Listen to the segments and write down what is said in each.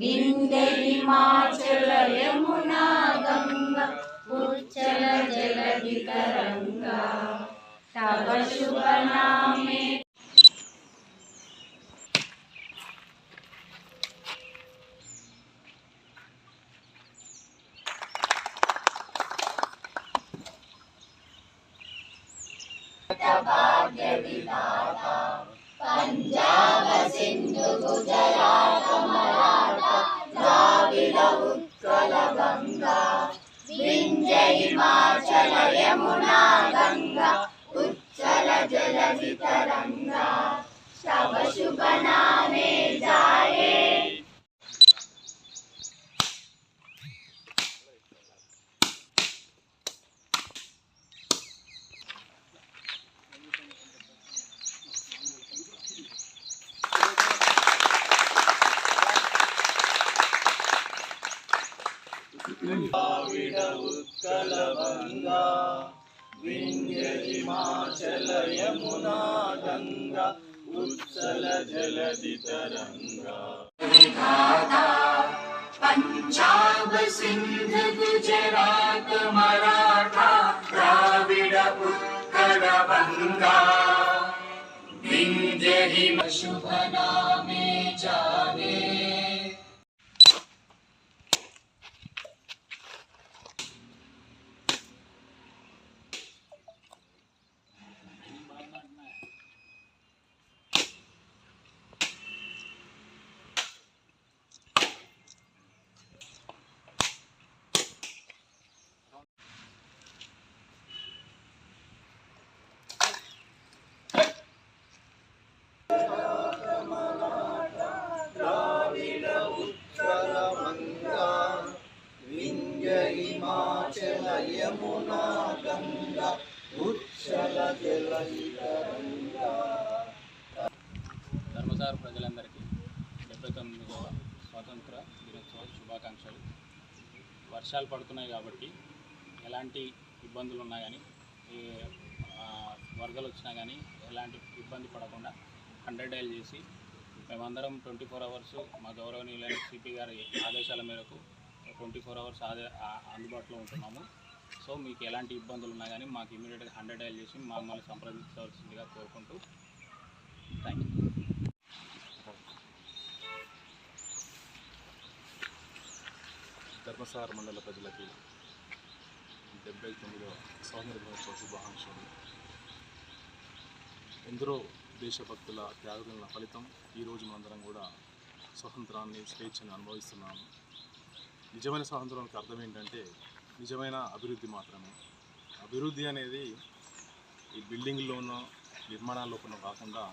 विन्दे हिमाचल यमुना गङ्गा उच्चल जलधितरङ्गा तव शुभनामे भाग्य विधाता पञ्जाब सिन्धु गुजरात सिन्धुदराविर उत्कल गङ्गा विञ्ज हिमाचल यमुना गङ्गा उच्चल जलधितरङ्गा शुभ नामे जाये उत्कलभङ्गा विन्द्य यमुना गंगा उत्सल जलधि तरङ्गा पञ्जाब सिन्ध गुजरात मराठा द्राविड उत्कल गङ्गा विन्द्य हिमशुभनामे जाने ధర్మసార ప్రజలందరికీ డెబ్బై తొమ్మిదవ స్వాతంత్ర దినోత్సవ శుభాకాంక్షలు. వర్షాలు పడుతున్నాయి కాబట్టి ఎలాంటి ఇబ్బందులు ఉన్నా కానీ వరదలు వచ్చినా కానీ ఎలాంటి ఇబ్బంది పడకుండా హండ్రెడ్ డైల్ చేసి మేమందరం ట్వంటీ ఫోర్ అవర్స్ మా గౌరవనీయులైన సిపి గారి ఆదేశాల మేరకు ట్వంటీ ఫోర్ అవర్స్ ఆదే అందుబాటులో ఉంటున్నాము. సో మీకు ఎలాంటి ఇబ్బందులు ఉన్నా కానీ మాకు ఇమీడియట్గా హండ్రెడ్ డైల్ చేసి మమ్మల్ని సంప్రదించవలసిందిగా కోరుకుంటూ థ్యాంక్ యూ ధర్మసార మండల ప్రజలకి డెబ్బై తొమ్మిదవ స్వాతంత్ర దినోత్సవ శుభాకాంక్షలు. ఎందరో దేశభక్తుల త్యాగదుల ఫలితం ఈరోజు మనందరం కూడా స్వతంత్రాన్ని స్వేచ్ఛను అనుభవిస్తున్నాము. నిజమైన స్వాతంత్రానికి అర్థం ఏంటంటే నిజమైన అభివృద్ధి మాత్రమే. అభివృద్ధి అనేది ఈ బిల్డింగ్లోనో నిర్మాణాల్లోనో కాకుండా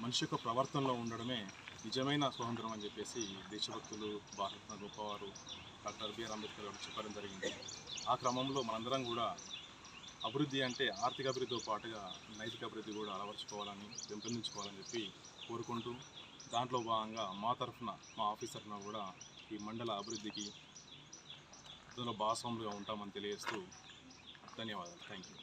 మనిషి యొక్క ప్రవర్తనలో ఉండడమే నిజమైన స్వాతంత్రం అని చెప్పేసి దేశభక్తులు భారత గొప్పవారు డాక్టర్ బిఆర్ అంబేద్కర్ గారు చెప్పడం జరిగింది. ఆ క్రమంలో మనందరం కూడా అభివృద్ధి అంటే ఆర్థిక అభివృద్ధితో పాటుగా నైతిక అభివృద్ధి కూడా అలవర్చుకోవాలని పెంపొందించుకోవాలని చెప్పి కోరుకుంటూ దాంట్లో భాగంగా మా తరఫున మా ఆఫీస్ తరఫున కూడా ఈ మండల అభివృద్ధికి అందులో భాగస్వాములుగా ఉంటామని తెలియజేస్తూ ధన్యవాదాలు. Thank you